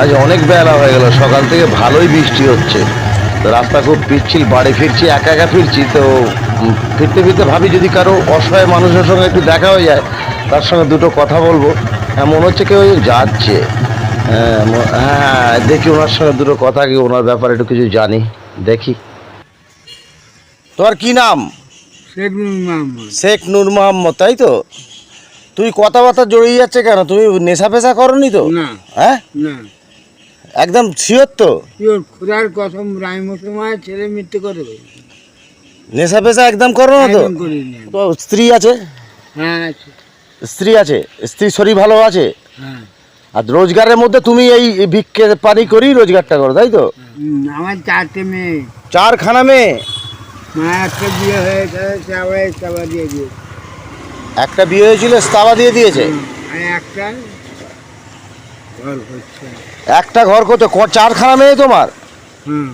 আজ অনেক বেলা হয়ে গেল সকাল থেকে ভালোই বৃষ্টি হচ্ছে। রাস্তা খুব পিচ্ছিল বাড়ি ফিরছি একা একা ফিরছি তো ফিরতে ফিরতে ভাবি যদি কারও অসহায় মানুষের সঙ্গে একটু দেখা হয়ে যায় তার সঙ্গে দুটো কথা বলব। হ্যাঁ মনে হচ্ছে কেউ যাচ্ছে। হ্যাঁ হ্যাঁ দেখি ওনার সঙ্গে দুটো কথা কি ওনার ব্যাপারে একটু কিছু জানি। দেখি। তোমার কি নাম? শেখ নুর মোহাম্মদ শেখ নূর মোহাম্মদ তাই তো? তুই কথাবার্তা জড়িয়ে যাচ্ছে কেন? তুমি নেশা পেশা করনি তো? না। হ্যাঁ? না। একদম শিওর তো? তোর খুদার কসম রায় মুসলমান ছেলে মৃত্যু করে নেশা পেশা একদম করো না তো। তো স্ত্রী আছে? হ্যাঁ। স্ত্রী আছে? স্ত্রী শরীর ভালো আছে? হ্যাঁ। আর রোজগারের মধ্যে তুমি এই ভিক্ষে পানি করি রোজগারটা করো তাই তো? আমার চারটে মেয়ে। চারখানা মেয়ে? একটা বিয়ে হয়েছে একটা বিয়ে হয়েছিল স্তাবা দিয়ে দিয়েছে? একটা একটা ঘর করতে চারখানা মেয়ে তোমার? হুম।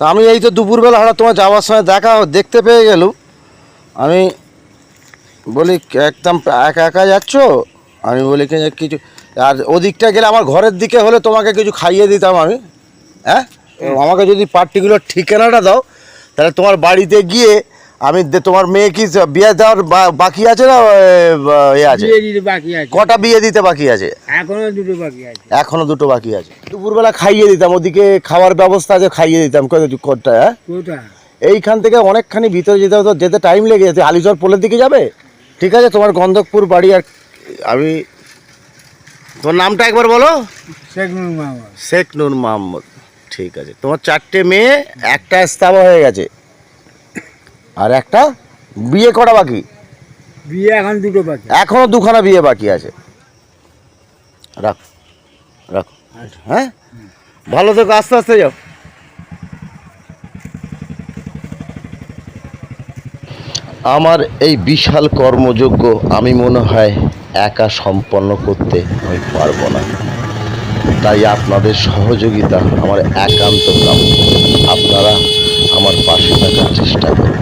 তা আমি এই তো দুপুরবেলা হঠাৎ তোমার যাওয়ার সময় দেখা দেখতে পেয়ে গেলুম। আমি বলি একদম একা একা যাচ্ছ? আমি বলি কি কিছু আর ওদিকটা গেলে আমার ঘরের দিকে হলে তোমাকে কিছু খাইয়ে দিতাম আমি। হ্যাঁ? আমাকে যদি পার্টিকুলার ঠিকানাটা দাও তাহলে তোমার বাড়িতে গিয়ে আমি তোমার মেয়ে কি বিয়ে দেওয়ার বাকি আছে না এ, আছে? কটা বিয়ে দিতে বাকি আছে? এখনও দুটো বাকি আছে। এখনও দুটো বাকি আছে। দুপুরবেলা খাইয়ে দিতাম ওদিকে খাওয়ার ব্যবস্থা আছে খাইয়ে দিতাম। কটা হ্যাঁ? এইখান থেকে অনেকখানি ভিতরে যেতে হতো যেতে টাইম লেগে যেতে। আলিচর পোলের দিকে যাবে? ঠিক আছে তোমার গন্ধকপুর বাড়ি আর আমি তোমার নামটা একবার বলো। শেখ নুর মোহাম্মদ শেখ নুর মোহাম্মদ ঠিক আছে তোমার চারটে মেয়ে একটা স্তাবা হয়ে গেছে। আর একটা বিয়ে করা বাকি? বিয়ে এখন দুটো বাকি। এখনও দুখানা বিয়ে বাকি আছে। রাখ রাখ। হ্যাঁ? ভালো থেকো আস্তে আস্তে যাও। আমার এই বিশাল কর্মযোগ্য আমি মনে হয় একা সম্পন্ন করতে আমি পারব না। তাই আপনাদের সহযোগিতা আমার একান্ত কাম্য। আপনারা আমার পাশে থাকার চেষ্টা করুন